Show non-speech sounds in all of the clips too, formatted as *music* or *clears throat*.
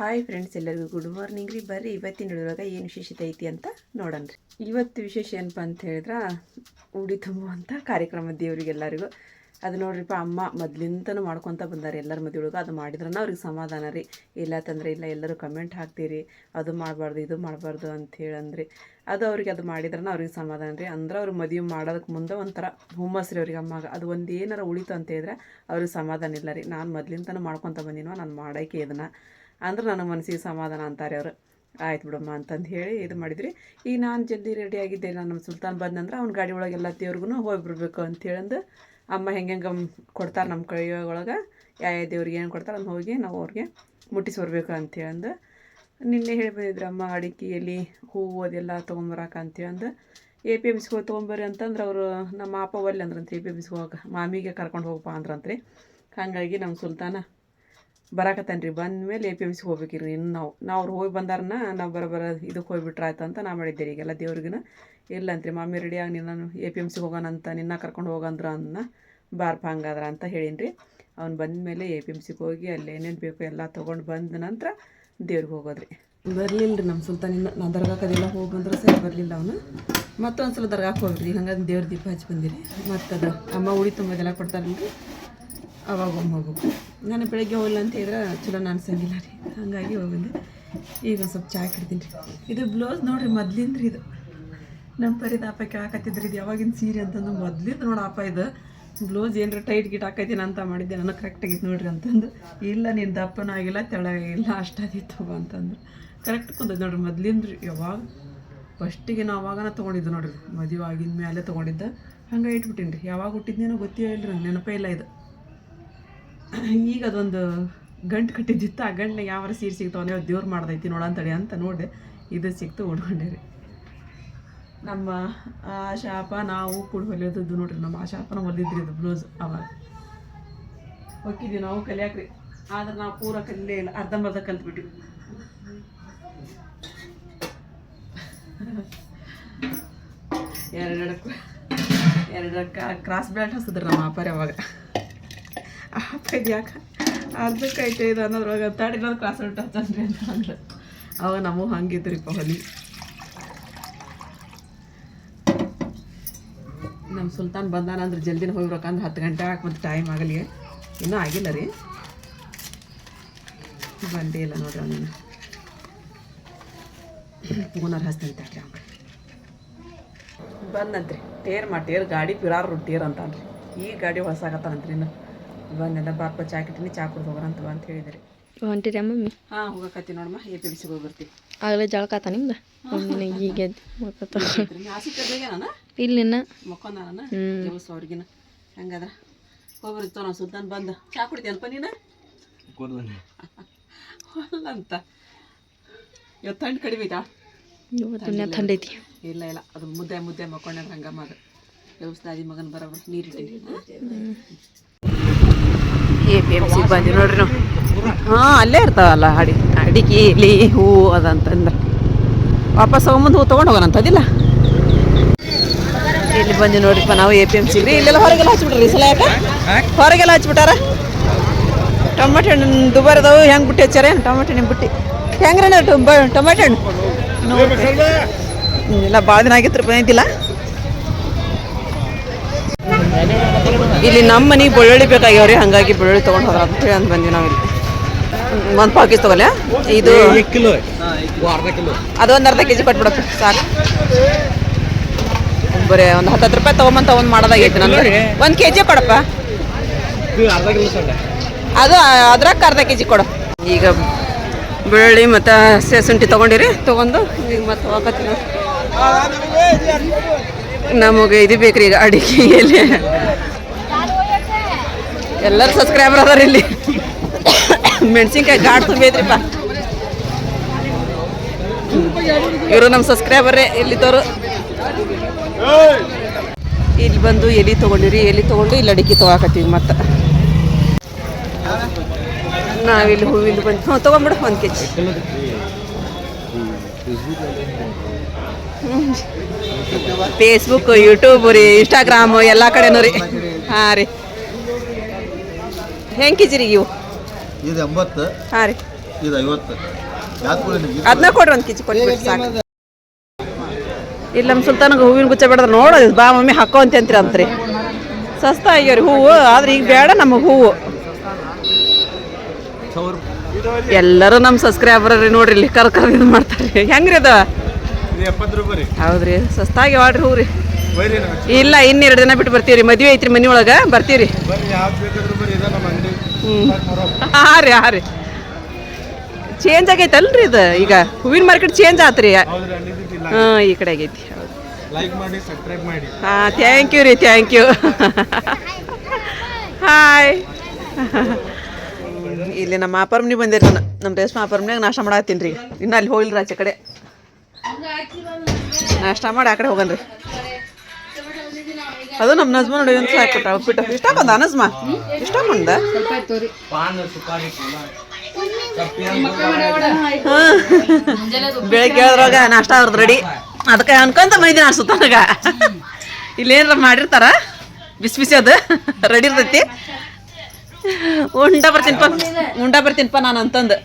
Hi friends ಎಲ್ಲರಿಗೂ good morning ರೀ. ಬರ್ರಿ, ಇವತ್ತಿನ ಒಳಗೆ ಏನು ವಿಶೇಷತೆ ಐತಿ ಅಂತ ನೋಡೋಣ ರೀ. ಇವತ್ತು ವಿಶೇಷ ಏನಪ್ಪ ಅಂತ ಹೇಳಿದ್ರೆ ಉಡಿ ತುಂಬುವಂಥ ಕಾರ್ಯಕ್ರಮ ದೇವರಿಗೆಲ್ಲರಿಗೂ. ಅದು ನೋಡ್ರಿಪ್ಪ, ಅಮ್ಮ ಮೊದ್ಲಿಂದನೂ ಮಾಡ್ಕೊತ ಬಂದಾರೆ ಎಲ್ಲರ ಮದುವೆ ಒಳಗೆ ಅದು ಮಾಡಿದ್ರನ್ನ ಅವ್ರಿಗೆ ಸಮಾಧಾನ ರೀ. ಇಲ್ಲ ತಂದ್ರೆ, ಇಲ್ಲ ಎಲ್ಲರೂ ಕಮೆಂಟ್ ಹಾಕ್ತೀರಿ. ಅದು ಮಾಡಬಾರ್ದು, ಇದು ಮಾಡಬಾರ್ದು ಅಂತ ಹೇಳಂದ್ರಿ. ಅದು ಅವ್ರಿಗೆ ಅದು ಮಾಡಿದ್ರನ್ನ ಅವ್ರಿಗೆ ಸಮಾಧಾನ ರೀ. ಅಂದ್ರೆ ಅವ್ರು ಮದುವೆ ಮಾಡೋದಕ್ಕೆ ಮುಂದೆ ಒಂಥರ ಹುಮ್ಮಸ್ ರೀ ಅವ್ರಿಗೆ ಅಮ್ಮಾಗ. ಅದು ಒಂದು ಏನಾರ ಉಳಿತು ಅಂತ ಹೇಳಿದ್ರೆ ಅವ್ರಿಗೆ ಸಮಾಧಾನ ಇಲ್ಲ ರೀ. ನಾನು ಮೊದ್ಲಿಂದನೂ ಮಾಡ್ಕೊತ ಬಂದಿನೋ, ನಾನು ಮಾಡೋಕೆ ಇದನ್ನು. ಅಂದ್ರೆ ನನ್ನ ಮನಸ್ಸಿಗೆ ಸಮಾಧಾನ ಅಂತಾರೆ ಅವರು. ಆಯ್ತು ಬಿಡಮ್ಮ ಅಂತಂದು ಹೇಳಿ ಇದು ಮಾಡಿದ್ರಿ. ಈಗ ನಾನು ಜಲ್ದಿ ರೆಡಿ ಆಗಿದ್ದೆ. ನಾನು ನಮ್ಮ ಸುಲ್ತಾನ್ ಬಂದಂದ್ರೆ ಅವ್ನ ಗಾಡಿ ಒಳಗೆ ಎಲ್ಲ ದೇವ್ರಿಗೂ ಹೋಗಿ ಬಿಡಬೇಕು ಅಂತೇಳಂದು ಅಮ್ಮ ಹೆಂಗೆ ಹೆಂಗೆ ಕೊಡ್ತಾರೆ ನಮ್ಮ ಕೈ ಒಳಗೆ, ಯಾವ ಯಾವ ದೇವ್ರಿಗೆ ಏನು ಕೊಡ್ತಾರೆ ಅದನ್ನ ಹೋಗಿ ನಾವು ಅವ್ರಿಗೆ ಮುಟ್ಟಿಸಿ ಬರ್ಬೇಕು ಅಂತೇಳಂದು ನಿನ್ನೆ ಹೇಳಿ ಅಮ್ಮ ಅಡಿಕೆ ಎಲೆ ಹೂವು ಅದೆಲ್ಲ ತೊಗೊಂಬರಕ ಅಂತೇಳಂದು ಎ ಪಿ ಎಂ ಸಿ ಹೋಗಿ ತೊಗೊಂಬರ್ರಿ ಅಂತಂದ್ರೆ ಅವರು ನಮ್ಮ ಅಪ್ಪ ಒಲ್ಲೆ ಅಂದ್ರಂತ, ಎ ಪಿ ಎಂ ಸಿ ಹೋಗಕ್ಕೆ ಮಾಮಿಗೆ ಕರ್ಕೊಂಡು ಹೋಗಪ್ಪ ಅಂದ್ರಂತ್ರಿ. ಹಾಗಾಗಿ ನಮ್ಮ ಸುಲ್ತಾನ ಬರಾಕತ್ತಾನ ರೀ ಬಂದ ಮೇಲೆ ಎ ಪಿ ಎಂ ಸಿ ಹೋಗ್ಬೇಕಿರಿ ಇನ್ನು ನಾವು ನಾವು ಅವ್ರು ಹೋಗಿ ಬಂದಾರನ ನಾವು ಬರ ಬರ ಇದಕ್ಕೆ ಹೋಗ್ಬಿಟ್ರೆ ಆಯ್ತು ಅಂತ ನಾ ಮಾಡಿದ್ದೆ ರೀ ಈಗೆಲ್ಲ ದೇವ್ರಿಗಿನ. ಇಲ್ಲ ಅಂತ್ರಿ ಮಾಮಿ ರೆಡಿಯಾಗಿ ನಿನ್ನ ಎ ಪಿ ಎಂ ಸಿಗೆ ಹೋಗೋಣ ಅಂತ, ನಿನ್ನ ಕರ್ಕೊಂಡು ಹೋಗಂದ್ರ ಅನ್ನ ಬಾರ್ಪ ಹಂಗಾದ್ರ ಅಂತ ಹೇಳೀನಿ ರೀ ಅವ್ನು ಬಂದ ಮೇಲೆ ಎ ಪಿ ಎಂ ಸಿಗೆ ಹೋಗಿ ಅಲ್ಲಿ ಏನೇನು ಬೇಕು ಎಲ್ಲ ತೊಗೊಂಡು ಬಂದ ನಂತರ ದೇವ್ರಿಗೆ ಹೋಗೋದ್ರಿ. ಬರಲಿಲ್ಲ ರೀ ನಮ್ಮ ಸುಲ್ತಾನ ಇನ್ನು, ನಾ ದರ್ಗಾಕದೆಲ್ಲ ಹೋಗಿ ಬಂದ್ರೆ ಸರಿ ಬರಲಿಲ್ಲ ಅವನು. ಮತ್ತೊಂದು ಸಲ ದರ್ಗಾಕ್ಕೆ ಹೋಗ್ರಿ, ಹಂಗಾಗಿ ದೇವ್ರ ದೀಪ ಹಚ್ಚಿ ಬಂದಿರಿ. ಮತ್ತು ಅದು ಅಮ್ಮ ಉಳಿ ತುಂಬೋದೆಲ್ಲ ಕೊಡ್ತಾರಲ್ರಿ. ಅವಾಗ ಹೋಗು ನಾನು ಬೆಳಗ್ಗೆ ಹೋಗಿಲ್ಲ ಅಂತ ಹೇಳಿದ್ರೆ ಚಲೋ ಅನ್ಸಂಗಿಲ್ಲ ರೀ. ಹಾಗಾಗಿ ಹೋಗಿದ್ದೆ ಈಗ ಸ್ವಲ್ಪ ಚಾಯ್ ಇಡ್ತೀನಿ ರೀ. ಇದು ಬ್ಲೌಸ್ ನೋಡ್ರಿ ಮೊದ್ಲಿಂದ ರೀ ಇದು. ನಮ್ಮ ಪರಿದ ಅಪ್ಪ ಕೇಳಾಕತ್ತಿದ್ರಿ ಇದು ಯಾವಾಗಿನ ಸೀರೆ ಅಂತಂದು ಮೊದ್ಲಿಂದ ನೋಡಪ್ಪ ಇದು. ಬ್ಲೌಸ್ ಏನಾರ ಟೈಟ್ ಗಿಟ್ ಹಾಕೈತೀನಿ ಅಂತ ಮಾಡಿದ್ದೆ ನಾನು ಕರೆಕ್ಟಾಗಿತ್ತು ನೋಡ್ರಿ ಅಂತಂದು. ಇಲ್ಲ ನೀನು ದಪ್ಪನೂ ಆಗಿಲ್ಲ ತೆಳಗಾಗಿಲ್ಲ ಅಷ್ಟಾದಿತ್ತು ಅಂತಂದ್ರೆ. ಕರೆಕ್ಟ್ ಕುಂತೈತೆ ನೋಡ್ರಿ ಮೊದ್ಲಿಂದ ರೀ ಯಾವಾಗ. ಫಸ್ಟಿಗೆ ನಾವು ಅವಾಗನ ತೊಗೊಂಡಿದ್ದು ನೋಡ್ರಿ. ಮದುವೆ ಆಗಿನ ಮೇಲೆ ತೊಗೊಂಡಿದ್ದೆ. ಹಂಗೆ ಇಟ್ಬಿಟ್ಟಿನಿ ರೀ. ಯಾವಾಗ ಹುಟ್ಟಿದ್ನೇನೋ ಗೊತ್ತೇ ಇಲ್ಲ ರೀ ನೆನಪೇ ಇಲ್ಲ ಇದು. *clears throat* ಈಗ ಅದೊಂದು ಗಂಟು ಕಟ್ಟಿದ್ದಿತ್ತು. ಆ ಗಂಟು ಯಾವ ಸೀರೆ ಸಿಗ್ತಾವನೇ ದೇವ್ರು ಮಾಡ್ದೈತಿ ನೋಡಂತಡಿ ಅಂತ ನೋಡಿದೆ. ಇದು ಸಿಕ್ತು ಉಡ್ಕೊಂಡೆ ರೀ. ನಮ್ಮ ಆ ಶಾಪ ನಾವು ಕೂಡ ಹೊಲಿಯೋದದ್ದು ನೋಡ್ರಿ. ನಮ್ಮ ಆ ಶಾಪನ ಹೊಲಿದ್ರಿ ಇದು ಬ್ಲೌಸ್ ಅವಾಗ. ಹೊಕ್ಕಿದ್ವಿ ನಾವು ಕಲಿಯಾಕ್ರಿ. ಆದ್ರೆ ನಾವು ಪೂರ ಕಲಿಯೇ ಇಲ್ಲ. ಅರ್ಧಂಬರ್ಧ ಕಲ್ತ್ಬಿಟ್ವಿ. ಎರಡೆರಡು ಎರಡು ಕ್ರಾಸ್ ಬ್ಯಾಟ್ ಹಸಿದ್ರು ನಮ್ಮ ಅಪ್ಪಾರಿ ಅವಾಗ. ಇದು ಯಾಕೆ ಐತೆ ಇದು ಅನ್ನೋದ್ರೊಳಗೆ ತಡಿ ಕ್ಲಾಸ್ ಹಚ್ಚನ್ರಿ ಅಂತ ಅಂದ್ರೆ. ಅವಾಗ ನಮಗೂ ಹಂಗಿದ್ರಿಪ್ಪ ಹೊಲಿ ನಮ್ಮ ಸುಲ್ತಾನ್ ಬಂದಾನ ಅಂದ್ರೆ ಜಲ್ದಿನ ಹೋಗ್ಬೇಕಂದ್ರೆ ಹತ್ತು ಗಂಟೆ ಹಾಕಿ ಮತ್ತು ಟೈಮ್ ಆಗಲಿ. ಇನ್ನೂ ಆಗಿಲ್ಲ ರೀ. ಬಂದೇ ಇಲ್ಲ ನೋಡ್ರಿ ಅವನಿನ್ನ. ಪೂನರ್ ಹಸ್ತಂತ ಬಂದಂತ್ರಿ ಟೇರ್ ಮಾಡಿ ಟೇರ್ ಗಾಡಿ ಪಿರಾರು ಟೇರ್ ಅಂತಾನ್ರಿ. ಈ ಗಾಡಿ ಹೊಸಾಗತ್ತಾನಂತ್ರಿ ಇನ್ನು. ಬಂದೆಲ್ಲ ಪಾಪ ಚಾ ಕಿಟ್ಟಿನಿ ಚಾ ಕುಡ್ದು ಹೋಗೋಣ ಅಂತ ಅಂತ ಹೇಳಿದ್ರಿ. ಹೊಂಟಿರಿ ಮಮ್ಮಿ? ಹಾಂ ಹೋಗಕತ್ತಿ ನೋಡಮ್ಮ ಎ ಪಿ ಬಿಸಿಗೆ ಹೋಗಿ ಬರ್ತೀವಿ ಆಗಲೇ ಜಳಕಾತ ನಿಮ್ದು? ಮಮ್ಮಿನ ಈಗ ಇಲ್ಲಿನ. ಮಕ್ಕೊಂದಾನ ಅವ್ರಿಗಿನ. ಹಂಗದ ಹೋಗ್ಬರ್ತಾವ ನಾವು ಸುಲ್ತಾನ್ ಬಂದ. ಚಾ ಕುಡಿತೀಯಲ್ಪ ನೀನು? ಅಂತ ಇವತ್ತು ತಂಡು ಕಡಿಮೆ ಐತಾ? ಇವತ್ತಿನ ಐತಿ. ಇಲ್ಲ ಇಲ್ಲ. ಅದು ಮುದ್ದೆ ಮುದ್ದೆ ಮಕ್ಕೊಂಡ್ರೆ ಹಂಗಮ್ಮ ಅದು. ವ್ಯವಸ್ಥೆ ಮಗನ ಬರೋಬ್ರ ನೀರಿಟ್ಟಿನಿ. ಎ ಪಿ ಎಂ ಸಿ ಬಂದಿ ನೋಡ್ರಿ ನಾವು. ಹಾಂ, ಅಲ್ಲೇ ಇರ್ತಾವಲ್ಲ, ಅಡಿ ಇಲ್ಲಿ ಹೂವು ಅದಂತಂದ್ರೆ. ವಾಪಸ್ ಹೋಗ್ಬಂದು ಹೂ ತೊಗೊಂಡು ಹೋಗೋಣ ಅಂತದಿಲ್ಲ? ಇಲ್ಲಿ ಬಂದು ನೋಡ್ರಿಪ್ಪ ನಾವು ಎ ಪಿ ಎಂ ಸಿ ರೀ, ಇಲ್ಲೆಲ್ಲ ಹೊರಗೆಲ್ಲ ಹಚ್ಬಿಟ್ರಿ ಈ ಸಲ ಯಾಕೆ? ಹೊರಗೆಲ್ಲ ಹಚ್ಬಿಟ್ಟಾರ? ಟೊಮೆಟೊ ಹಣ್ಣು ದುಬಾರಿ ಅದಾವು ಹೆಂಗೆ ಬಿಟ್ಟು ಹಚ್ಚಾರ ಟೊಮೆಟೊ ಹಣ್ಣು ಬಿಟ್ಟು. ಹೆಂಗ್ರಣ್ಣ ಟೊಮೆಟೊ ಹಣ್ಣು? ಇಲ್ಲ ಭಾಳ ದಿನ ಆಗಿತ್ತು ಬಂದಿದ್ದಿಲ್ಲ. ಇಲ್ಲಿ ನಮ್ಮ ಮನೆಗೆ ಬೆಳ್ಳುಳ್ಳಿ ಬೇಕಾಗ್ಯಾವ್ರಿ ಹಾಗಾಗಿ ಬೆಳ್ಳುಳ್ಳಿ ತೊಗೊಂಡು ಹೋದ್ರ ಅಂತ ಹೇಳಿ ಅಂತ ಬಂದ್ವಿ ನಾವು ಇಲ್ಲಿ ಒಂದು ಪಾವ್ ಕೆಜಿ ತೊಗೊಲ್ಲ ಇದು ಕಿಲೋ ಅದೊಂದು ಅರ್ಧ ಕೆ ಜಿ ಕೊಟ್ಬಿಡಪ್ಪ ಸಾಕು. ಬರೀ ಒಂದು ಹತ್ತತ್ತು ರೂಪಾಯಿ ತಗೊಂಬಂತ ಒಂದು ಮಾಡೋದಾಗೈತೆ ನಂದು. ಒಂದು ಕೆ ಜಿ ಕೊಡಪ್ಪ ಅದು ಅದ್ರಾಗ ಅರ್ಧ ಕೆ ಜಿ ಕೊಡು. ಈಗ ಬೆಳ್ಳುಳ್ಳಿ ಮತ್ತು ಶುಂಠಿ ತೊಗೊಂಡಿರಿ ತೊಗೊಂಡು ಈಗ ಮತ್ತೆ ಹೋಗತ್ತೀವಿ ನಮಗೆ ಇದು ಬೇಕ್ರಿ ಈಗ ಅಡಿಗೆ ಎಲೆ ಎಲ್ಲರೂ ಸಬ್ಸ್ಕ್ರೈಬರ್ ಅದಾರ ಇಲ್ಲಿ. ಮೆಣಸಿನ್ಕಾಯಿ ಗಾಡ್ ತುಂಬೇದ್ರಿಪ್ಪ. ಇವರು ನಮ್ಮ ಸಬ್ಸ್ಕ್ರೈಬರೇ ತೋರು. ಇಲ್ಲಿ ಬಂದು ಎಲೆ ತೊಗೊಂಡಿರಿ, ಎಲೆ ತೊಗೊಂಡು ಇಲ್ಲಿ ಅಡಿಕೆ ತೊಗೊಳಕತ್ತೀವಿ ಮತ್ತೆ. ನಾವಿಲ್ಲಿ ಹೂವಿಲ್ಲಿ ಬಂದು ಹ್ಞೂ ತೊಗೊಂಬಿಡು ಒಂದು ಕೆ ಜಿ ಫೇಸ್ಬುಕ್ ಯೂಟ್ಯೂಬ್ ರೀ ಇನ್ಸ್ಟಾಗ್ರಾಮ್ ಎಲ್ಲ ಕಡೆನೂ ರೀ. ಹಾಂ ರೀ. ಹೆಂಗೆ ಕೆ ಜಿ ರೀ ಇವು? ಇದು ಎಂಬತ್ತು. ಹಾಂ ರೀ. ಇದು ಐವತ್ತು. ಅದನ್ನ ಕೊಡ್ರಿ ಒಂದು ಕಿಚಿ ಕೊಟ್ಬಿಟ್ಟು ಸಾಕು. ಇಲ್ಲ ನಮ್ಮ ಸುಲ್ತಾನಗೆ ಹೂವಿನ ಗುಚ್ಚ ಬೇಡ ನೋಡೋದು ಬಾ ಮಮ್ಮಿ ಹಾಕೋ ಅಂತ ಅಂತೀರ. ಅಂತ್ರಿ ಸಸ್ತ ಆಗ್ಯಾವ್ರಿ ಹೂವು ಆದ್ರೆ ಈಗ ಬೇಡ ನಮಗೆ ಹೂವು. ಎಲ್ಲರೂ ನಮ್ಮ ಸಬ್ಸ್ಕ್ರೈಬರ್ ರೀ ನೋಡ್ರಿ ಇಲ್ಲಿ ಕರ್ ಕರ್ ಇದು ಮಾಡ್ತಾರೆ. ಹೆಂಗ್ರಿ ಅದು? ಹೌದ್ರಿ. ಸಸ್ತಾಗಿ ಮಾಡ್ರಿ ಹೂ ರೀ ಇಲ್ಲ ಇಲ್ಲ ಇನ್ನೆರಡು ದಿನ ಬಿಟ್ಟು ಬರ್ತೀವಿ ರೀ ಮದುವೆ ಐತ್ರಿ ಮನೆ ಒಳಗ ಬರ್ತೀವಿ ರೀ ಹಾಂ ರೀ ಹಾಂ ರೀ. ಚೇಂಜ್ ಆಗೈತಲ್ರಿ ಇದು. ಈಗ ಹೂವಿನ ಮಾರ್ಕೆಟ್ ಚೇಂಜ್ ಆತ್ರಿ. ಹಾ ಈ ಕಡೆ ಆಗೈತಿ. ಹಾಂ ಥ್ಯಾಂಕ್ ಯು ರೀ ಥ್ಯಾಂಕ್ ಯು ಹಾಯ್ ಇಲ್ಲಿ ನಮ್ಮ ಅಪರ್ಮನಿ ಬಂದಿರಿ ನಾನು ನಮ್ಮ ರೇಷ್ಮೆ ಅಪರ್ಮನಿಯಾಗ ನಾಷ್ಟ ಮಾಡತ್ತೀನಿ ರೀ. ಇನ್ನು ಅಲ್ಲಿ ಹೋಗಿಲ್ರಿ ಆಚೆ ಕಡೆ. ನಾಷ್ಟ ಮಾಡಿ ಆ ಕಡೆ ಹೋಗನ್ರಿ. ಅದು ನಮ್ಮ ನಜ್ಮ ನೋಡಿ ಒಂದು ಸಾಕು ಉಪ್ಪಿಟ್ಟು. ಇಷ್ಟ ಬಂದ ನಜ್ಮ? ಇಷ್ಟ ಬಂದ? ಬೆಳಗ್ಗೆ ಹೇಳಿದ್ರಾಗ ನಾಷ್ಟ ಅವ್ರದ್ದು ರೆಡಿ ಅದಕ್ಕೆ ಅನ್ಕೊಂತ ಮೈದಿನ ಅನ್ಸುತ್ತ ನನಗ. ಇಲ್ಲೇನಾರ ಮಾಡಿರ್ತಾರ? ಬಿಸಿ ಬಿಸಿ ಅದು. ರೆಡಿ ಇರ್ತೈತಿ. ಉಂಡ ಬರ್ತೀನಿಪ್ಪ ಉಂಡ ಬರ್ತೀನಿಪ್ಪ ನಾನು ಅಂತಂದು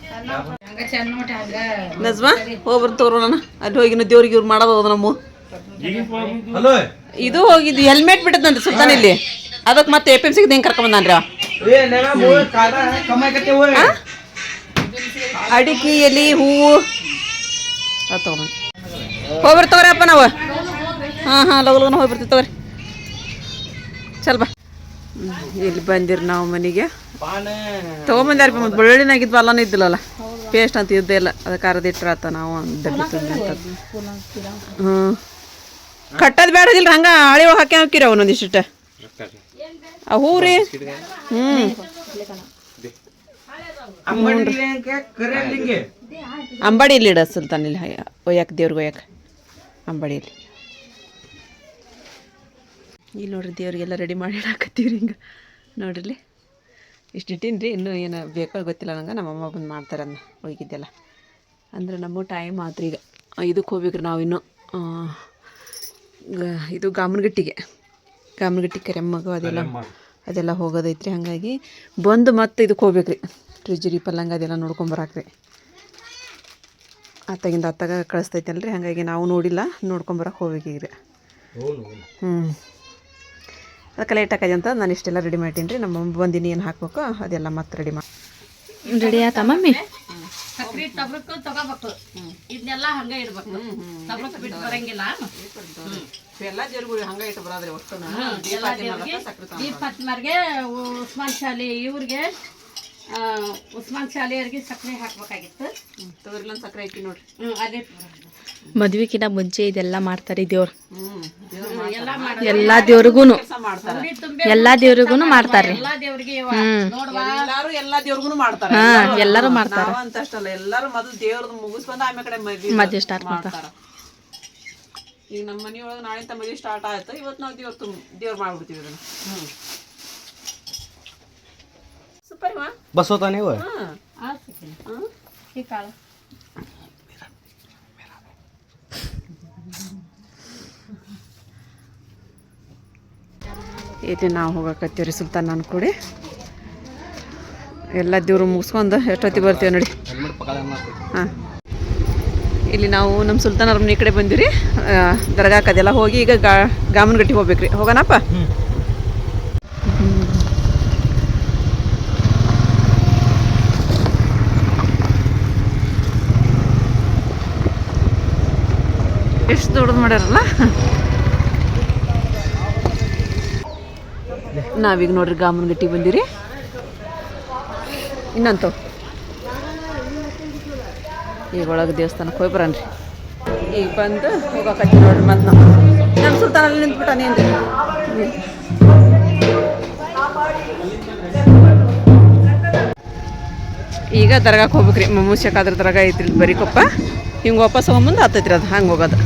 ನಜ್ಮಾ ಹೋಗ್ಬರ್ ತೋರು ನಾನು. ಅಲ್ಲಿ ಹೋಗಿ ದೇವ್ರಿಗೆ ಇವ್ರು ಮಾಡೋದು ಹೋದ ನಮ್ಮ. ಹಲೋ. ಇದು ಹೋಗಿದ್ದು ಹೆಲ್ಮೆಟ್ ಬಿಟ್ಟದಂತೆ ಸುಲ್ತಾನ ಇಲ್ಲಿ. ಅದಕ್ಕೆ ಮತ್ತೆ ಎ ಪಿ ಎಂ ಸಿಗೆ ಹೆಂಗೆ ಹೋಯ್ ಅಡಿಕೆ ಎಲೆ ಹೂವು. ಅದು ತಗೊಂಬಂದು ಹೋಗ್ಬರ್ ತಗೋರಪ್ಪ ನಾವು. ಹಾಂ ಹಾಂ ಲಗು ಲಗುನ ಹೋಗ್ಬಿಡ್ತೀವಿ ತಗೋರಿ. ಚಲ್ ಬಾ. ಹ್ಮ್, ಇಲ್ಲಿ ಬಂದಿರಿ ನಾವು ಮನೆಗೆ. ತೊಗೊಂಬಂದಾರಪ್ಪ ಮತ್ತು ಬೆಳ್ಳುಳ್ಳಿನಾಗಿದ್ವು ಅಲ್ಲನೇ ಇದ್ದಿಲ್ಲಲ್ಲ. ಪೇಸ್ಟ್ ಅಂತ ಇದ್ದೇ ಇಲ್ಲ. ಅದಕ್ಕೆ ಅರ್ಧ ಇಟ್ಟಿರತ್ತ ನಾವು ಡಬ್ಬಿ ತುಂಬಿ ಅಂತ ಹ್ಞೂ. ಕಟ್ಟೋದು ಬೇಡದಿಲ್ಲ ಹಂಗೆ ಹಳಿ ಒಳಗೆ ಹಾಕಿ ಹಾಕಿರಿ ಅವನೊಂದಿಷ್ಟ ಆ ಹೂ ರೀ ಹ್ಞೂ ಅಂಗಡಿಗೆ ಕರೆ ಅಲ್ಲಿಂಗೆ ಅಂಬಡಿ ಇಲ್ಲಿ ಇಡ ಸುಲ್ತಾನಿಲ್ಲ ಒಯ್ಯಾಕ ದೇವ್ರಿಗೆ ಒಯ್ಯಾಕ. ಅಂಬಡಿಯಲ್ಲಿ ಇಲ್ಲಿ. ನೋಡ್ರಿ ದೇವ್ರಿಗೆಲ್ಲ ರೆಡಿ ಮಾಡಿ ಇಡಾಕತ್ತೀವ್ರಿ ಹಿಂಗೆ. ನೋಡ್ರಿ ಇಷ್ಟು ಇಟ್ಟೀನಿ ರೀ ಇನ್ನೂ ಏನು ಬೇಕೋ ಗೊತ್ತಿಲ್ಲ ನಂಗೆ. ನಮ್ಮಮ್ಮ ಬಂದು ಮಾಡ್ತಾರನ್ನ ಒಯ್ಗಿದ್ದೆಲ್ಲ. ಅಂದ್ರೆ ನಮ್ಮ ಟೈಮ್ ಆತ್ರಿ ಈಗ. ಇದಕ್ಕೆ ಹೋಗ್ಬೇಕ್ರಿ ನಾವು ಇನ್ನೂ. ಇದು ಗಾಮನಗಟ್ಟಿಗೆ. ಗಾಮನಗಟ್ಟಿ ಕೆರೆಮ್ಮಗು ಅದೆಲ್ಲ ಅದೆಲ್ಲ ಹೋಗೋದೈತ್ರಿ. ಹಾಗಾಗಿ ಬಂದು ಮತ್ತೆ ಇದಕ್ಕೆ ಹೋಗ್ಬೇಕ್ರಿ. ಟ್ರಿಜರಿ ಪಲ್ಲಂಗ ಅದೆಲ್ಲ ನೋಡ್ಕೊಂಬರಾಕ್ರಿ ಅತ್ತಾಗಿಂದ ಅತ್ತಾಗ ಕಳಿಸ್ತೈತಲ್ರಿ. ಹಾಗಾಗಿ ನಾವು ನೋಡಿಲ್ಲ. ನೋಡ್ಕೊಂಬರಕ್ಕೆ ಹೋಗ್ಬೇಕೀಗ್ರಿ ಹ್ಞೂ ಅದಕ್ಕೆ ಲೇಟ್ ಹಾಕಿದೆ ಅಂತ ನಾನು ಇಷ್ಟೆಲ್ಲ ರೆಡಿ ಮಾಡ್ತೀನಿ ರೀ. ನಮ್ಮ ಬಂದಿನಿ ಏನು ಹಾಕ್ಬೇಕು ಅದೆಲ್ಲ ಮತ್ತೆ ರೆಡಿ ಮಾಡಿ ರೆಡಿ ಆತ ಮಮ್ಮಿ? ಸಕ್ರಿ ತಬ್ರಕ್ ತಗೋಬೇಕು. ಇದನ್ನೆಲ್ಲ ಹಂಗ ಇಡ್ಬೇಕು. ತಬ್ರಕ್ ಬಿಟ್ಟು ಬರಂಗಿಲ್ಲ. ಎಲ್ಲ ಜರುಗಳು ಹಂಗೆ ಇಟ್ಟು ಬರೋದ್ರಿ ಒಟ್ಟು. ಎಲ್ಲ ದೇವ್ರಿಗೆ ದೀಪ ಹಚ್ಮಾರ್ಗೆ ಉಸ್ಮಾನ್ ಶಾಲಿ ಇವ್ರಿಗೆ ಉಸ್ಮಾನ್ ಶಾಲೆಯವ್ರಿಗೆ ಸಕ್ಕರೆ ಹಾಕ್ಬೇಕಾಗಿತ್ತು. ತೊಗರಿಲೊಂದು ಸಕ್ಕರೆ ಐತಿ ನೋಡ್ರಿ. ಹ್ಮ್ ಅದೇ ಮದ್ವಿಕಿನ ಮುಂಚೆ ಇದೆಲ್ಲ ಮಾಡ್ತಾರೆ ದೇವ್ರು. ಹ್ಞೂ ಎಲ್ಲ ಮಾಡೋದು ಎಲ್ಲ ದೇವ್ರಿಗೂನು. ಕೆಲಸ ಮಾಡ್ತಾರೆ. ಎಲ್ಲಾ ದೇವ್ರಿಗೂ ಎಲ್ಲಾ ದೇವ್ರಿಗೆ ಎಲ್ಲಾರು ಎಲ್ಲಾ ದೇವ್ರಿಗೂ ಮಾಡ್ತಾರ. ಎಲ್ಲಾರು. ಮಾಡ್ತಾರ. ಅಂತಷ್ಟಲ್ಲ ಎಲ್ಲರೂ ಮೊದಲು ದೇವ್ರದ್ದು ಮುಗಿಸ್ಬಂದ ಆಮೇಲೆ ಕಡೆ ಮದ್ವಿ ಮದ್ವೆ ಸ್ಟಾರ್ಟ್ ಮಾಡ್ತಾರ. ಮಾಡ್ತಾರ. ಈಗ ನಮ್ಮ ಮನೆಯೊಳಗೆ ನಾಳೆ ಮದ್ವೆ ಸ್ಟಾರ್ಟ್ ಆಯ್ತು. ಇವತ್ತು ನಾವು ದೇವ್ರ ತುಂಬ ದೇವ್ರು ಮಾಡ್ಬಿಡ್ತೀವಿ ಅದನ್ನ ಮಾ ಇದೆ ನಾವು ಹೋಗಕತ್ತೀವ್ರಿ ರೀ ಸುಲ್ತಾನ್ ನಾನು ಕೂಡಿ ಎಲ್ಲ ದೇವ್ರು ಮುಗಿಸ್ಕೊಂಡು ಎಷ್ಟೊತ್ತಿಗೆ ಬರ್ತೀವಿ ನೋಡಿ ಹಾಂ ಇಲ್ಲಿ ನಾವು ನಮ್ಮ ಸುಲ್ತಾನ್ ಅವ್ರ ಈ ಕಡೆ ಬಂದೀವಿ ರೀ ದರ್ಗಾಕ್ಕೆ ಅದೆಲ್ಲ ಹೋಗಿ ಈಗ ಗಾ ಗಾಮನಗಟ್ಟಿಗೆ ಹೋಗ್ಬೇಕ್ರಿ. ಹೋಗೋಣಪ್ಪ? ಎಷ್ಟು ದೊಡ್ಡದು ಮಾಡ್ಯಾರಲ್ಲ? ನಾವೀಗ ನೋಡ್ರಿ ಗಾಮನಗಟ್ಟಿಗೆ ಬಂದಿರಿ. ಇನ್ನಂತವ್ ಈಗ ಒಳಗೆ ದೇವಸ್ಥಾನಕ್ಕೆ ಹೋಗಿ ಬರನ್ರಿ. ಈಗ ಬಂದು ಹೋಗಕತ್ತೀವಿ ನೋಡ್ರಿ ಮತ್ತೆ ನಾವು ನಮ್ಮ ಸುಲ್ತಾನಲ್ಲಿ ನಿಂತ್ಬಿಟ್ಟ ನೀನ್ರಿ ಈಗ ದರ್ಗಾಕ್ಕೆ ಹೋಗ್ಬೇಕ್ರಿ. ಮಮ್ಮೂ ಶೇಖಾದ್ರ ದರ್ಗಾ ಐತ್ರಿ ಬರಿಕೊಪ್ಪ ಹಿಂಗೆ ವಾಪಸ್ ಮುಂದೆ ಹತ್ತೈತ್ರಿ ಅದು ಹಂಗೆ ಹೋಗೋದು.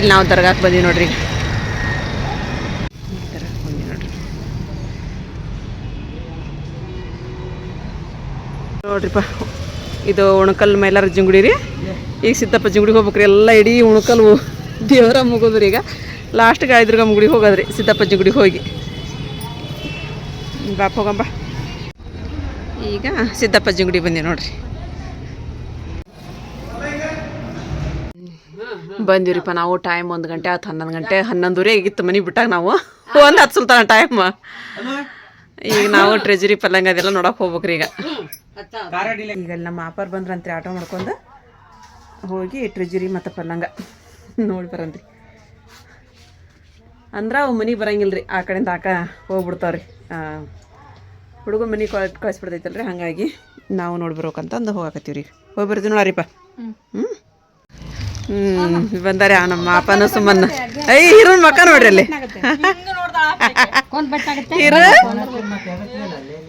ಇಲ್ಲಿ ನಾವು ದರ್ಗಾಕ್ಕೆ ಬಂದೀವಿ ನೋಡ್ರಿ. ನೋಡ್ರಿಪ್ಪ, ಇದು ಉಣಕಲ್ ಮೈಲಾರ ಜಿಂಗುಡಿ ರೀ. ಈಗ ಸಿದ್ದಪ್ಪ ಜಿಂಗುಡಿಗೆ ಹೋಗ್ಬೇಕ್ರಿ. ಎಲ್ಲ ಇಡೀ ಉಣಕಲ್ ದೇವರ ಮುಗಿದ್ರಿ ಈಗ. ಲಾಸ್ಟ್ ಗಾಯದ್ರಿಗ ಮುಗುಡಿಗೆ ಹೋಗೋದ್ರಿ ಸಿದ್ದಪ್ಪ ಜಿಂಗುಡಿಗೆ ಹೋಗಿ. ಬಾಪ್ ಹೋಗಂಬ ಈಗ ಸಿದ್ದಪ್ಪ ಜಿಂಗುಡಿ ಬಂದಿ ನೋಡ್ರಿ. ಬಂದಿವ್ರಿಪ್ಪ ನಾವು ಟೈಮ್ ಒಂದು ಗಂಟೆ ಆತು ಹನ್ನೊಂದು ಗಂಟೆ ಹನ್ನೊಂದುವರೆ ಆಗಿತ್ತು ಮನೆ ಬಿಟ್ಟಾಗ ನಾವು. ಒಂದು ಹತ್ತು ಸುಲ್ತಾನ ಟೈಮ್ ಈಗ ನಾವು ಟ್ರೆಜರಿ ಪಲ್ಲಂಗ ಅದೆಲ್ಲ ನೋಡಕ್ ಹೋಗ್ಬೇಕ್ರಿ ಈಗ. ಈಗ ನಮ್ಮ ಆಪರ್ ಬಂದ್ರಂತ್ರಿ ಆಟೋ ಮಾಡ್ಕೊಂಡು ಹೋಗಿ ಟ್ರೆಜರಿ ಮತ್ತು ಪಲ್ಲಂಗ ನೋಡಿ ಬರಂತ್ರಿ. ಅಂದ್ರೆ ಅವು ಮನೆಗೆ ಬರಂಗಿಲ್ಲ ರೀ ಆ ಕಡೆಯಿಂದ ಆಕ ಹೋಗ್ಬಿಡ್ತಾವ್ರಿ ಹುಡುಗ ಮನೆ ಕಳಿಸ್ಬಿಡ್ತೈತಲ್ರಿ ಹಾಗಾಗಿ ನಾವು ನೋಡಿ ಬರ್ಬೇಕಂತಂದು ಹೋಗಾಕತ್ತೀವಿ ರೀ ಹೋಗಿ ಬರ್ತೀವಿ ನೋಡ್ರಿಪ್ಪ ಹ್ಞೂ ಹ್ಞೂ ಬಂದಾರೆ ಆ ನಮ್ಮ ಅಪ್ಪನ ಸುಮ್ಮನ್ನ ಐ ಹೀರೋನ್ ಮಕ್ಕ ನೋಡ್ರಿ ಅಲ್ಲಿ. ಹಿರು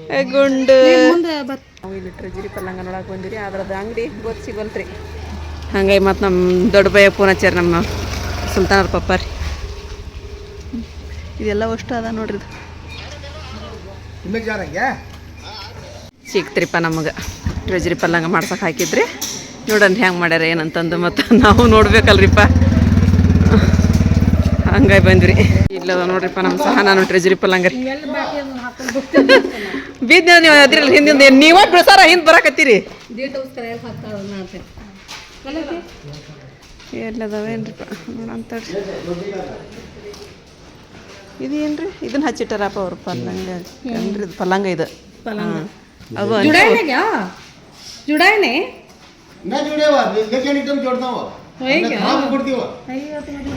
ಏ, ಗುಂಡು. ನಾವು ಇಲ್ಲಿ ಟ್ರೆಜರಿ ಪಲ್ಲಂಗ ನೋಡಕ್ಕೆ ಬಂದಿರಿ ಅದ್ರದ್ದು ಅಂಗಡಿ ಗೊತ್ತು ಸಿಗೋಲ್ತ್ರಿ ಹಂಗಾಗಿ ಮತ್ತು ನಮ್ಮ ದೊಡ್ಡ ಬಯ್ಯ ಫೋನ್ ಹಚ್ಚಾರ ನಮ್ಮ ಸುಲ್ತಾನರ ಪಪ್ಪ ರೀ. ಇದೆಲ್ಲ ಅಷ್ಟು ಅದ ನೋಡ್ರಿ ಸಿಕ್ತ್ರಿಪ್ಪ ನಮಗೆ ಟ್ರೆಜರಿ ಪಲ್ಲಂಗ ಮಾಡ್ಸಕ್ಕೆ ಹಾಕಿದ್ರಿ. ನೋಡನ್ ಹೆಂಗೆ ಮಾಡ್ಯಾರ ಏನಂತಂದು ಮತ್ತು ನಾವು ನೋಡ್ಬೇಕಲ್ರಿಪ್ಪ. ಹಂಗಾಗಿ ಬಂದ್ರಿ ಇಲ್ಲ ನೋಡ್ರಿಪ್ಪ ನಮ್ಮ ಸಹ ನಾನು ಟ್ರೆಜರಿ ಪಲ್ಲಂಗ ರೀ ಬಿದ್ದ ನೀವು ಅದ್ರಲ್ಲಿ ಹಿಂದಿಂದ ನೀವ ಬಿಡ್ಸಾರ ಹಿಂದೆ ಬರಾಕತ್ತೀರಿ. ಎಲ್ಲದವೇನ್ರಿಪ್ಪ ನೋಡಂತಡ್ರಿ ಇದು ಏನ್ರಿ ಇದನ್ನ ಹಚ್ಚಿಟ್ಟಾರಪ್ಪ ಅವ್ರು ಪಲ್ಲಂಗ. ಏನ್ರಿ ಇದು ಪಲ್ಲಂಗ ಇದು? ಪಲ್ಲಂಗ. ಅವು जुड़ाए ನಾ ಜೋಡ್ಯಾವ ಲೆಕ್ಕ ಐಟಮ್ ಜೋಡ್ತಾವ ಖರಾಬ್ ಕೊಡ್ತೀವ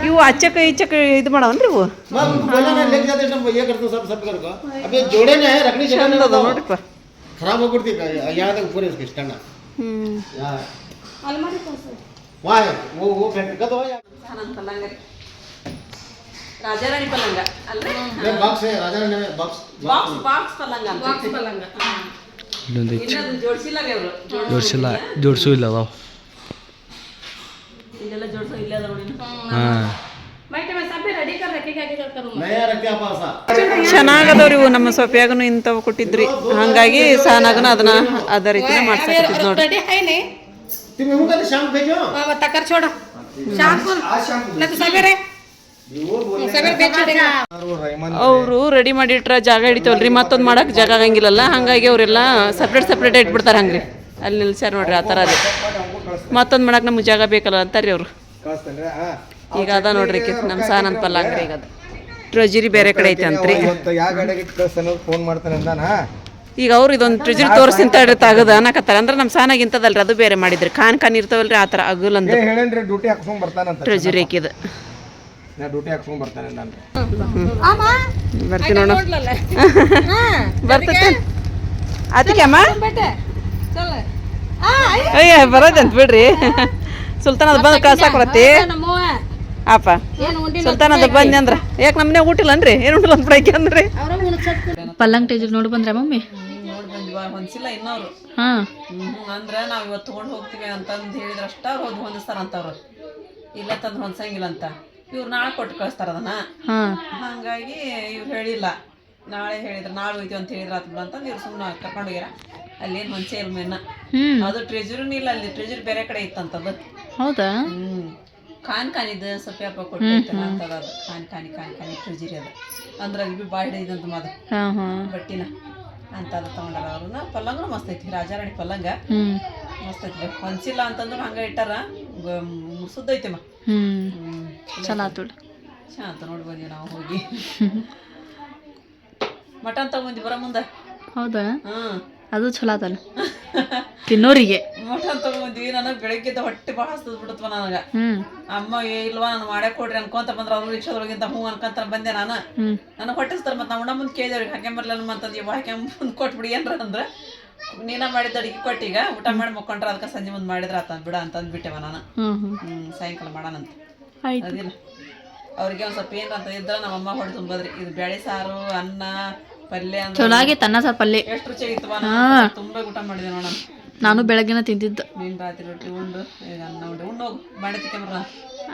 ಇವು ಅಚ್ಚಕ ಇಚ್ಚಕ ಇದು ಮಾಡವನ್ರಿ ಇವು मग बोला ना लेक जाते एकदम ये करतो सब सब करको अबे जोड़े ना है रखनी जगह ಚಂದ ना ಅದಾವ ನೋಡ್ರಿಪ್ಪ खराब हो करती का यहाँ तक पूरे इसके स्टैंड ಹ್ಞೂ वहाँ है वो वो फैक्ट्री का तो है ಪಲ್ಲಂಗ ರಾಜಾರಾಣಿ ಪಲ್ಲಂಗ ಅಲ್ರಿ ये बॉक्स है राजा ने बॉक्स ಬಾಕ್ಸ್ ಬಾಕ್ಸ್ ಪಲ್ಲಂಗ ಬಾಕ್ಸ್ ಪಲ್ಲಂಗ ಇಲ್ಲೊಂದು ಹೆಚ್ಚು ಜೋಡಿಸಿಲ್ಲ ಇಲ್ಲ ಅದಾವ. ಚೆನ್ನಾಗದವ್ರಿ ಇವು ನಮ್ಮ ಸೊಪ್ಪಿಯಾಗನು ಇಂಥವು ಕೊಟ್ಟಿದ್ರಿ. ಹಂಗಾಗಿ ಸಾನಾಗನು ಅದನ್ನ ಅದ ರೀತಿ ಮಾಡ್ಸಕ್ಕೆ ನೋಡಿ ತಕರ್ ಚೋಡ. ಶಾಂಪು. ಸಬೇರೆ ಅವರು ರೆಡಿ ಮಾಡಿಟ್ರ ಜಾಗ ಹಿಡಿತವಲ್ರಿ ಮತ್ತೊಂದು ಮಾಡಕ್ ಜಾಗ ಆಗಂಗಿಲ್ಲಲ್ಲ ಹಂಗಾಗಿ ಅವರೆಲ್ಲ ಸಪ್ರೇಟ್ ಸಪ್ರೇಟ್ ಇಟ್ಬಿಡ್ತಾರೆ ಹಂಗ್ರಿ. ಅಲ್ಲಿ ನಿಲ್ಸ್ಯಾರ ನೋಡ್ರಿ ಆ ಥರ ಅದು. ಮತ್ತೊಂದು ಮಾಡಕ್ ನಮ್ಗೆ ಜಾಗ ಬೇಕಲ್ಲ ಅಂತಾರ್ರಿ ಅವರು. ಈಗ ಅದ ನೋಡ್ರಿ ಆಕಿ ನಮ್ಮ ಸಾನಂದ್ ಪಲ್ಲಾಗ್ರಿ ಈಗ ಅದು. ಟ್ರೆಜರಿ ಬೇರೆ ಕಡೆ ಐತೆ ಅಂತ್ರಿ. ಫೋನ್ ಮಾಡ್ತಾನೆ ಈಗ ಅವ್ರು ಇದೊಂದು ಟ್ರೆಜರಿ ತೋರಿಸ್ತೀನಿ ತಡ್ರಿ ಆಗದ ಅನ್ನಕತ್ತಾರ. ಅಂದ್ರೆ ನಮ್ಮ ಸಾನಾಗ ಇಂಥದಲ್ರಿ ಅದು ಬೇರೆ ಮಾಡಿದ್ರಿ. ಖಾನ್ ಖಾನ್ ಇರ್ತಾವಲ್ರಿ ಆ ಥರ ಅಗುಲ್ ಅಂತ ಟ್ರೆಜರಿ ಹಾಕಿದ ಡ್ಯೂಟಿ ಹಾಕ್ಸ್ಕೊಂಡ್ ಬರ್ತಾನೆ ನಾನು. ಬರ್ತೀನಿ *laughs* ಅದಕ್ಕೆ ಅಮ್ಮ? ಅಯ್ಯ ಬರೋದಂತ ಬಿಡ್ರಿ. ಸುಲ್ತಾನ ಬಂದ್ ಕಳ್ಸ ಕಳ್ಸಾಕೊಡತ್ತಿ ಅಪ್ಪ ಸುಲ್ತಾನ ಅದು ಅಂದ್ರ ಅಂದ್ರೆ. ಯಾಕೆ ನಮ್ಮನೆ ಊಟಿಲ್ಲನ್ರಿ ಏನು ಉಂಟಿಲ್ಲ ಅಂತ ಅಂದ್ರೆ ಪಲ್ಲಂಗ್ ಟೇಜರ್ ನೋಡಿ ಬಂದ್ರೆ ಮಮ್ಮಿ? ಹೊಂದಿಸಿಲ್ಲ ಅಂದ್ರೆ ನಾವ್ ಇವತ್ತು ತಗೊಂಡ್ ಹೋಗ್ತೀವಿ ಅಂತಂದ್ ಹೇಳಿದ್ರಷ್ಟ ಹೋದ್ ಹೊಂದಿಸ್ತಾರ ಅಂತವ್ರು ಇಲ್ಲ ತಂದ್ ಹೊಂದ್ಸಂಗಿಲ್ಲ ಅಂತ. ಇವ್ರು ನಾಳೆ ಕೊಟ್ಟು ಕಳಿಸ್ತಾರ ಅದನ್ನ. ಹಂಗಾಗಿ ಇವ್ರು ಹೇಳಿಲ್ಲ. ನಾಳೆ ಹೇಳಿದ್ರ ನಾಳೆ ಹೋಯ್ತು ಅಂತ ಹೇಳಿದ್ರ ಆತ್ ಅಂತಂದು ಇವ್ರು ಸುಮ್ಮನೆ ಕರ್ಕೊಂಡು ಹೋಗ್ಯಾರ. ಅಲ್ಲೇನು ಹೊಂಚೆ ಇಲ್ಲ ಮೇನ ಅದು ಟ್ರೆಜರಿನೂ ಇಲ್ಲ ಅಲ್ಲಿ ಟ್ರೆಜರ್ ಬೇರೆ ಕಡೆ ಇತ್ತಂತದ್ದು ಹೌದಾ? ಹ್ಮ್. ಖಾನ್ ಖಾನ್ ಇದು ಸಪ್ಯಪ್ಪ ಕೊಟ್ಟೈತೆ ಅಂತದ ಅದು. ಖಾನ್ ಖಾನಿ ಖಾನ್ ಖಾನಿ ಟ್ರೆಜರಿ ಅದು. ಅಂದ್ರೆ ಅಲ್ಲಿ ಬಿ ಬಾಯ್ ಹಿಡಿದಂತ ಮಾದ ಬಟ್ಟಿನ. ಅಂತದ ತಗೊಂಡಾರ ಅವ್ರನ್ನ. ಪಲ್ಲಂಗನು ಮಸ್ತ್ ಐತಿ ರಾಜಾರಾಣಿ ಪಲ್ಲಂಗ. ಮಸ್ತ್ ಐತಿ ಹೊಂಚಿಲ್ಲ ಅಂತಂದ್ರು ಹಂಗ ಇಟ್ಟಾರ. ಮುಸುದೈತೆಮ್ಮ ಹ್ಞೂ ಹ್ಮ್ ಚಲೋ ಆತು ಶಾಂತ ನೋಡಿ ಬಂದೀವಿ ನಾವು ಹೋಗಿ. *laughs* ಮಟನ್ ತಗೊಂಡಿ ಬರ ಮುಂದೆ. ಹೌದಾ? ಹ್ಮ್ ಅದು ಚಲೋ ಆತಲ್ಲ ತಿನ್ನೋರಿಗೆ. ಮಟನ್ ತಗೊಂಡ್ವಿ ನನಗೆ ಬೆಳಗ್ಗೆದ ಹೊಟ್ಟೆ ಭಾಳ ಹಸ್ತದ ಬಿಡುತ್ತವ ನನಗೆ. ಅಮ್ಮ ಏ ಇಲ್ವಾ ನಾನು ಮಾಡೇ ಕೊಡ್ರಿ ಅನ್ಕೊಂತ ಬಂದ್ರ ಅವ್ರು ರಿಕ್ಷಾದೊಳಗಿಂತ ಹ್ಞೂ ಅನ್ಕೊಂತ ಬಂದೆ ನಾನು. ಹ್ಮ್. ನನಗೆ ಹೊಟ್ಟಿಸ್ತಾರೆ ಮತ್ತು ನಾವು ಮುಂದೆ ಕೇಳಿದವ್ರಿಗೆ ಹಾಕ್ಯಂಬರ್ಲಮ್ಮ ಅಂತಂದು ಇವ ಮುಂದೆ ಕೊಟ್ಬಿಡಿ ಏನ್ರ ಅಂದ್ರೆ. ನೀನ ಮಾಡಿದ ಅಡಿಗೆ ಕೊಟ್ಟೀಗ ಊಟ ಮಾಡಿ ಮುಕ್ಕೊಂಡ್ರ ಅದಕ್ಕೆ ಸಂಜೆ ಮುಂದೆ ಮಾಡಿದ್ರ ಆತ ಬಿಡ ಅಂತ ಅಂದ್ಬಿಟ್ಟೆವ ನಾನು. ಹ್ಞೂ ಸಾಯಂಕಾಲ ಮಾಡೋಣಂತ ಆಯ್ತು. ಅದಿಲ್ಲ. ಅವ್ರಿಗೆ ಒಂದು ಸ್ವಲ್ಪ ಏನ್ ಅಂತ ಇದ್ರ ನಮ್ಮ ಅಮ್ಮ ಹೊಡೆ ತುಂಬದ್ರಿ ಇದು ಬೇಳೆ ಸಾರು ಅನ್ನ ಪಲ್ಯ ಅಂತ ಚಲೋ ಆಗೈತೆ ಅನ್ನ ಸಾರು ಪಲ್ಯ. ಎಷ್ಟು ರುಚಿ ಆಗಿತ್ತು ತುಂಬ ಊಟ ಮಾಡಿದೆ ನೋಡೋಣ. ನಾನು ಬೆಳಗ್ಗೆನ ತಿಂದಿದ್ದು ನೀನು ರಾತ್ರಿ ರೊಟ್ಟಿ ಉಂಡು ಈಗ ಅನ್ನ ಉಂಡು. ಉಂಡು ಹೋಗು ಮಾಡಿ ಕ್ಯಾಮ್ರ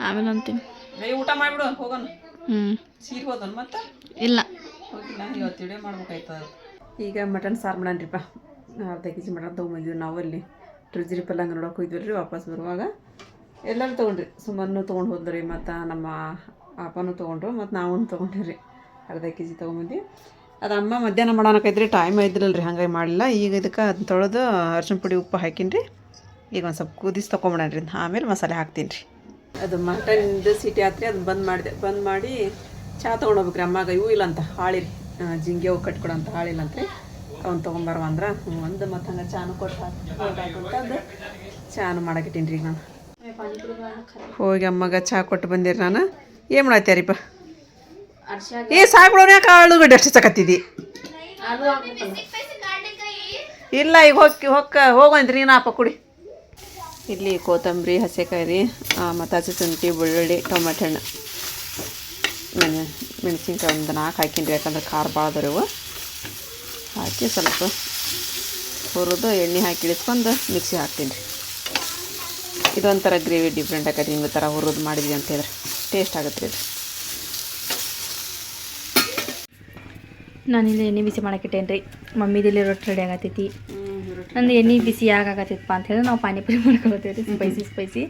ಆಮೇಲೆ ಅಂತೀನಿ ಏ ಊಟ ಮಾಡಿಬಿಡು ಹೋಗೋಣ. ಹ್ಞೂ ಸೀರೆ ಹೋದನು ಮತ್ತೆ? ಇಲ್ಲ. ಹೋಗಿಲ್ಲ ಇವತ್ತು ಇಡೇ ಮಾಡ್ಬೇಕಾಯ್ತದ. ಈಗ ಮಟನ್ ಸಾರು ಮಾಡಣ್ರಿಪ್ಪ. ಅರ್ಧ ಕೆ ಜಿ ಮಟನ್ ತೊಗೊಂಬಂದಿವಿ ನಾವಲ್ಲಿ ಟ್ರಿಜ್ರಿ ಪಲ್ಲಂಗ ನೋಡೋಕೆ ಹೋಗಿದ್ವಿ ರೀ ವಾಪಸ್ ಬರುವಾಗ. ಎಲ್ಲರೂ ತೊಗೊಂಡ್ರಿ. ಸುಮ್ಮನೂ ತೊಗೊಂಡು ಹೋದ್ರಿ ಮತ್ತು ನಮ್ಮ ಅಪ್ಪನೂ ತೊಗೊಂಡ್ರು, ಮತ್ತು ನಾವೂ ತೊಗೊಂಡ್ರಿ ಅರ್ಧ ಕೆ ಜಿ ತೊಗೊಂಬಂದು ಅದು ಅಮ್ಮ ಮಧ್ಯಾಹ್ನ ಮಾಡೋಣಕೈತ್ರಿ ಟೈಮ್ ಇದ್ರಲ್ಲ ರೀ ಹಂಗಾಗಿ ಮಾಡಲಿಲ್ಲ. ಈಗ ಇದಕ್ಕೆ ಅದನ್ನ ತೊಳೆದು ಅರ್ಶಿನ ಪುಡಿ, ಉಪ್ಪು ಹಾಕೀನಿ ರೀ ಈಗ ಒಂದು ಸ್ವಲ್ಪ ಕುದಿಸಿ ತೊಗೊಂಬಿಡಣ್ರಿ ಆಮೇಲೆ ಮಸಾಲೆ ಹಾಕ್ತೀನಿ ರೀ. ಅದು ಮಟನ್ದು ಸಿಟಿ ಆತ್ರಿ, ಅದನ್ನ ಬಂದ್ ಮಾಡಿದೆ ಬಂದ್ ಮಾಡಿ ಚಹಾ ತೊಗೊಂಡೋಗ್ಬೇಕ್ರಿ ಅಮ್ಮಾಗ. ಇವು ಇಲ್ಲ. ಅಂತ ಹಾಳಿರಿ ಜಿಂಗೆ ಅವು ಕಟ್ಕೊಡಂತ ಹಾಳಿಲ್ಲ ಅಂತ್ರಿ ಅವ್ನು ತೊಗೊಂಬರ್ವ ಅಂದ್ರೆ ಒಂದು ಮತ್ತು ಹಂಗೆ ಚಾನು ಕೊಟ್ಟು ಚಾನು ಮಾಡಾಕಿಟ್ಟೀನಿ ರೀ ನಾನು. ಹೋಗಿ ಅಮ್ಮಗ ಚಹಾ ಕೊಟ್ಟು ಬಂದಿರಿ ನಾನು. ಏನು ಮಾಡತ್ತೀರಿಪ್ಪ ಏ ಸಾಕು ಯಾಕೆ ಆಳುಗಡ್ಡೆ ಅಷ್ಟು ಚಕತ್ತಿದ್ದಿ ಇಲ್ಲ, ಈಗ ಹೋಗಿ ಹೊಕ್ಕ ಹೋಗಂದ್ರಿ ನೀನು ಅಪ್ಪ ಕುಡಿ. ಇಲ್ಲಿ ಕೊತ್ತಂಬರಿ, ಹಸೆಕಾಯಿ ರೀ ಮತ್ತು ಹಸಿ ಶುಂಠಿ, ಬೆಳ್ಳುಳ್ಳಿ, ಟೊಮೆಟೊ ಹಣ್ಣು ಮೆಣ ಮೆಣಸಿನ್ಕಾಯಿ ಒಂದು ನಾಲ್ಕು ಹಾಕಿನ್ರಿ, ಯಾಕಂದ್ರೆ ಖಾರ ಭಾಳ ಅದಾರವು ಹಾಕಿ ಸ್ವಲ್ಪ ಹುರಿದು ಎಣ್ಣೆ ಹಾಕಿ ಇಳಿಸ್ಕೊಂಡು ಮಿಕ್ಸಿ ಹಾಕ್ತೀನಿ. ರೀ ಇದೊಂಥರ ಗ್ರೇವಿ ಡಿಫ್ರೆಂಟ್ ಆಗತ್ತೆ ಹಿಂಗೆ ಥರ ಹುರಿದು ಮಾಡಿದ್ವಿ ಅಂತ ಹೇಳಿದ್ರೆ ಟೇಸ್ಟ್ ಆಗುತ್ತೆ ರೀ ನಾನಿಲ್ಲಿ ಎಣ್ಣೆ ಬಿಸಿ ಮಾಡಕ್ಕಿಟ್ಟೇನು ರೀ ಮಮ್ಮಿದಿಲ್ಲಿ ರೊಟ್ಟಿ ರೆಡಿ ಆಗತ್ತೈತಿ. ನಂದು ಎಣ್ಣೆ ಬಿಸಿ ಯಾಕಾಗತ್ತೈತಪ್ಪ ಅಂತ ಹೇಳಿ ನಾವು ಪಾನಿಪುರಿ *laughs* ಮಾಡ್ಕೊಳ್ತೇವೆ ರೀ ಸ್ಪೈಸಿ ಸ್ಪೈಸಿ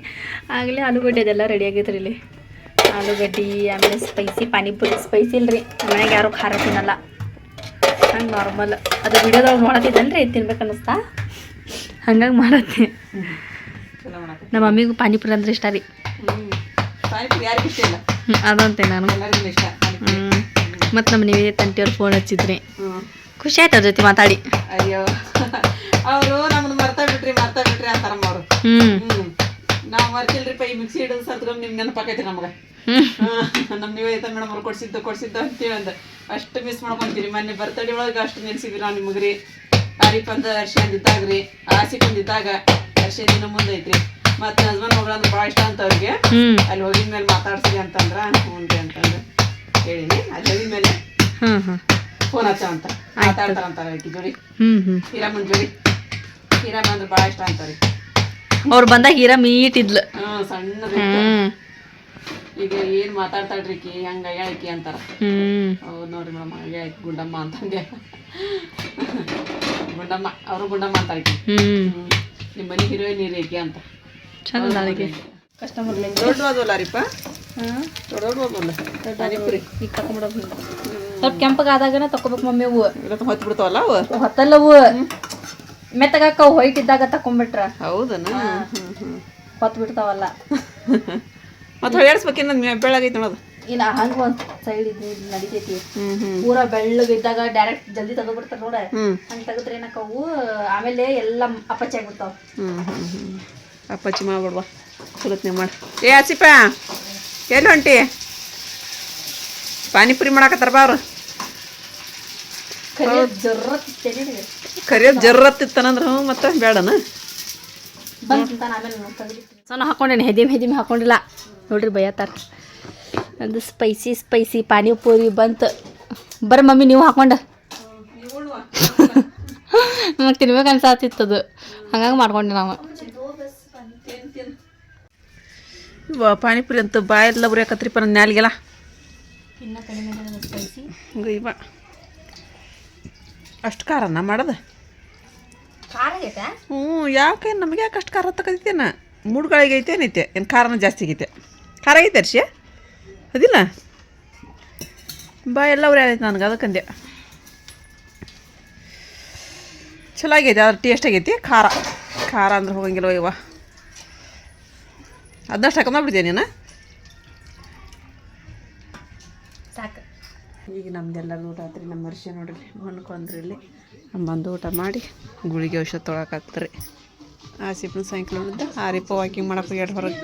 ಆಗಲೇ ಆಲೂಗಡ್ಡೆ ಅದೆಲ್ಲ ರೆಡಿ ಆಗೈತೆ ರೀ ಇಲ್ಲಿ. ಆಲೂಗಡ್ಡೆ, ಆಮೇಲೆ ಸ್ಪೈಸಿ ಪಾನಿಪುರಿ ಸ್ಪೈಸಿ ಇಲ್ರಿ ಮನೆಗೆ ಯಾರು ಖಾರ ತಿನ್ನಲ್ಲ. ಹಂಗೆ ನಾರ್ಮಲ್ ಅದು ವಿಡಿಯೋದಾಗ ಮಾಡತ್ತಿದ್ದಲ್ರಿ ರೀ ತಿನ್ಬೇಕು ಅನ್ನಿಸ್ತಾ? ಹಂಗಾಗಿ ಮಾಡತ್ತೆ. ನಮ್ಮ ಮಮ್ಮಿಗೂ ಪಾನಿಪುರಿ ಅಂದ್ರೆ ಇಷ್ಟ ರೀ. ಅದಂತೆ ನಾನು. ಹ್ಞೂ ಮತ್ತು ನಮ್ಮ ನೀವೇ ತಂಟಿಯವ್ರು ಫೋನ್ ಹಚ್ಚಿದ್ರಿ. ಖುಷಿ ಆಯ್ತು ಅವ್ರ ಜೊತೆ ಮಾತಾಡಿ. ಅಯ್ಯೋ. *laughs* ಅವರು ನಮ್ಮನ್ನು ಮರ್ತಾ ಬಿಟ್ರಿ ಮರ್ತಾ ಬಿಟ್ರಿ ಅಂತಾರಮ್ಮ ಅವರು. ಹ್ಞೂ ನಾವು ಮರ್ತಿಲ್ರಿಪ್ಪ ಈ ಮಿಕ್ಸಿ ಹಿಡಿದು ಸರ್ತ್ಕೊಂಡು ನಿಮ್ಗೆ ನೆನಪಾಕೈತಿ ನಮ್ಗೆ. ನಮ್ ನಮ್ಮ ಐತ ಮೇಡಮ್ ಅವ್ರು ಕೊಡ್ಸಿದ್ದು ಕೊಡ್ಸಿದ್ದು ಅಂತೇಳಿ ಅಂದ. ಅಷ್ಟು ಮಿಸ್ ಮಾಡ್ಕೊಂತೀರಿ. ಮೊನ್ನೆ ಬರ್ತಡೇ ಒಳಗೆ ಅಷ್ಟು ನೆನೆಸಿದ್ವಿ ನಾವು ನಿಮಗೆ ರೀ ಆರಿಫ್ ಅರ್ಶಿ ರೀ ಆಸಿಫ್ ಇದ್ದಾಗ ಅರ್ಶಿ ದಿನ ಮುಂದೆ ಐತ್ರಿ. ಮತ್ತೆ ಹಸ್ಬೆಂಡ್ ಮಗಳು ಅಂದ್ರೆ ಭಾಳ ಇಷ್ಟ ಅಂತ ಅವ್ರಿಗೆ ಅಲ್ಲಿ ಹೋಗಿದ ಮೇಲೆ ಮಾತಾಡ್ಸಿರಿ ಅಂತಂದ್ರ ಹ್ಞೂ ರೀ ಅಂತಂದ್ರೆ ಹೇಳಿನಿ. ಅಲ್ಲಿ ಹೋಗಿದ ಮೇಲೆ ಫೋನ್ ಹಚ್ಚ ಅಂತ. ಮಾತಾಡ್ತಾರಂತಾರ ಆಕಿ ಜೋಡಿ. ಹೀರಾಮನ್ ಜೋಡಿ. ಹೀರಮ್ಮ ಅಂದ್ರೆ ಭಾಳ ಇಷ್ಟ ಅಂತಾರೆ ಅವ್ರು ಬಂದಾಗ ಹೀರಾ ಮೀಟ್ ಇದ್ಲು ಹ್ಞೂ ಈಗ ಏನು ಮಾತಾಡ್ತಾಳ್ರಿ ಕಿ ಹಂಗ ಹೇಳಿಕಿ ಅಂತಾರ. ಹ್ಞೂ ಹೌದು ನೋಡ್ರಿ ಮೇಡಮ್ ಹಾಗೆ ಗುಂಡಮ್ಮ ಅಂತಂದೆ ಗುಂಡಮ್ಮ ಅವರು ಗುಂಡಮ್ಮ ಹ್ಞೂ ನಿಮ್ಮ ಮನೆ ಹೀರೋಯಿನ್ ಇರೇಕಿ ಅಂತ. ಚಂದ ನಾಳೆಗೆ ಕಸ್ಟಮರ್ ದೊಡ್ಡ ಅದಲ್ಲ ರೀಪ? ದೊಡ್ಡ ದೊಡ್ಡ ಸ್ವಲ್ಪ ಕೆಂಪಗಾದಾಗನ ತಕೋಬೇಕು ಮಮ್ಮಿ ಅವು ಹೊತ್ತು ಬಿಡ್ತಾವಲ್ಲ ಅವು? ಹೊತ್ತಲ್ಲವು. ಮೆತ್ತಗಾಕ ವೈಟ್ ಇದ್ದಾಗ ತಕೊಂಡ್ಬಿಟ್ರ ಹೌದನ? ಹೊತ್ತು ಬಿಡ್ತಾವಲ್ಲ *laughs* ಮತ್ತೆ ಹೊಳ್ಯಾಡ್ಸ್ಬೇಕೇನ ಬೆಳಗೈತೆ ನೋಡೋದು ಇಲ್ಲ ಹಂಗ ಒಂದ್ ಸೈಡ್ ಇದ್ ನಡಿತೈತಿ. ಪೂರ ಬೆಳ್ಳಗಿದ್ದಾಗ ಡೈರೆಕ್ಟ್ ಜಲ್ದಿ ತೆಗೆದ್ಬಿಡ್ತಾರ ನೋಡ. ಹ್ಞೂ ಹಂಗ ತೆಗೆದ್ರೆ ಏನಕ್ಕವು ಆಮೇಲೆ ಎಲ್ಲ ಅಪ್ಪಚ್ಚಿ ಆಗ್ಬಿಡ್ತಾವ. ಹ್ಞೂ ಹ್ಞೂ ಹ್ಞೂ ಅಪ್ಪಾಚಿ ಮಾಡ್ಬಿಡ್ವಾ ಚಲೋತ್ನೇ ಮಾಡಿ. ಏ ಆಸಿಪ ಎಲ್ಲಿ ಹೊಂಟಿ? ಪಾನಿಪುರಿ ಮಾಡಾಕತ್ತಾರ ಬಾ ಅವ್ರು. ಕರಿಯೋದು ಜರ್ರತ್ತಿತ್ತನಂದ್ರೆ ಹ್ಞೂ ಮತ್ತೆ ಬೇಡನ ಸೊನ್ನ ಹಾಕೊಂಡೇನೆ ನಾನ್ ಹೆದಿಮ್ ಹೆದಿಮ್ ಹಾಕೊಂಡಿಲ್ಲ. ನೋಡ್ರಿ ಬೈಯತ್ತಾರ ಅದು ಸ್ಪೈಸಿ ಸ್ಪೈಸಿ ಪಾನಿಪುರಿ ಬಂತು. ಬರ್ರಿ ಮಮ್ಮಿ ನೀವು ಹಾಕೊಂಡ. ನಮಗೆ ತಿನ್ಬೇಕು ಅನ್ಸಾತಿತ್ತದು ಹಂಗಾಗಿ ಮಾಡ್ಕೊಂಡೆ ನಾವು. ಇವ ಪಾನಿಪುರಿ ಅಂತ ಬಾಯೆಲ್ಲ ಉರಿಯಾಕತ್ರಿಪ್ಪ ನನ್ನ ನ್ಯಾಲಿಗೆಲ್ಲ ಇನ್ನ ಕಡಿಮೆ ಸ್ಪೈಸಿ ಹಂಗ ಇವ. ಅಷ್ಟು ಖಾರನ ಮಾಡೋದು? ಖಾರ ಆಗೈತೆ? ಹ್ಞೂ ಯಾಕೆ ನಮಗೆ ಯಾಕೆ ಅಷ್ಟು ಖಾರ ತಗೈತೇನ ಮೂಡ್ಗಳಿಗೆ ಐತೆ ಏನೈತೆ? ಏನು ಖಾರನ ಜಾಸ್ತಿ ಆಗೈತೆ? ಖಾರ ಆಗೈತೆ ಅರ್ಷಿ ಅದಿಲ್ಲ? ಬಾ ಎಲ್ಲ ಉರಿ ಆಗೈತೆ ನನಗೆ ಅದಕ್ಕಂದೆ. ಚಲೋ ಆಗೈತೆ ಅದ್ರ ಟೇಸ್ಟ್ ಆಗೈತಿ. ಖಾರ. ಖಾರ ಅಂದ್ರೆ ಹೋಗಂಗಿಲ್ಲ ಇವ ಅದನ್ನಷ್ಟು ಹಾಕೊಂಡ್ಬಿಡ್ತೀನಿ ನೀನು? ಈಗ ನಮ್ದೆಲ್ಲ ಊಟ ಆದ್ರೆ ನಮ್ಮ ಅರ್ಷ ನೋಡ್ರಿ ಮನ್ಕೊಂಡ್ರಿ ಇಲ್ಲಿ ಬಂದು ಊಟ ಮಾಡಿ ಗುಳಿಗೆ ಔಷಧ ತೊಳಕಾಕ್ತಾರೆ ಆ ಸಿಪ್ಪನ ಸಾಯಂಕಾಲ ರೀಪ ವಾಕಿಂಗ್ ಮಾಡಕ್ಕೆ ಎರಡು ಹೊರಗೆ.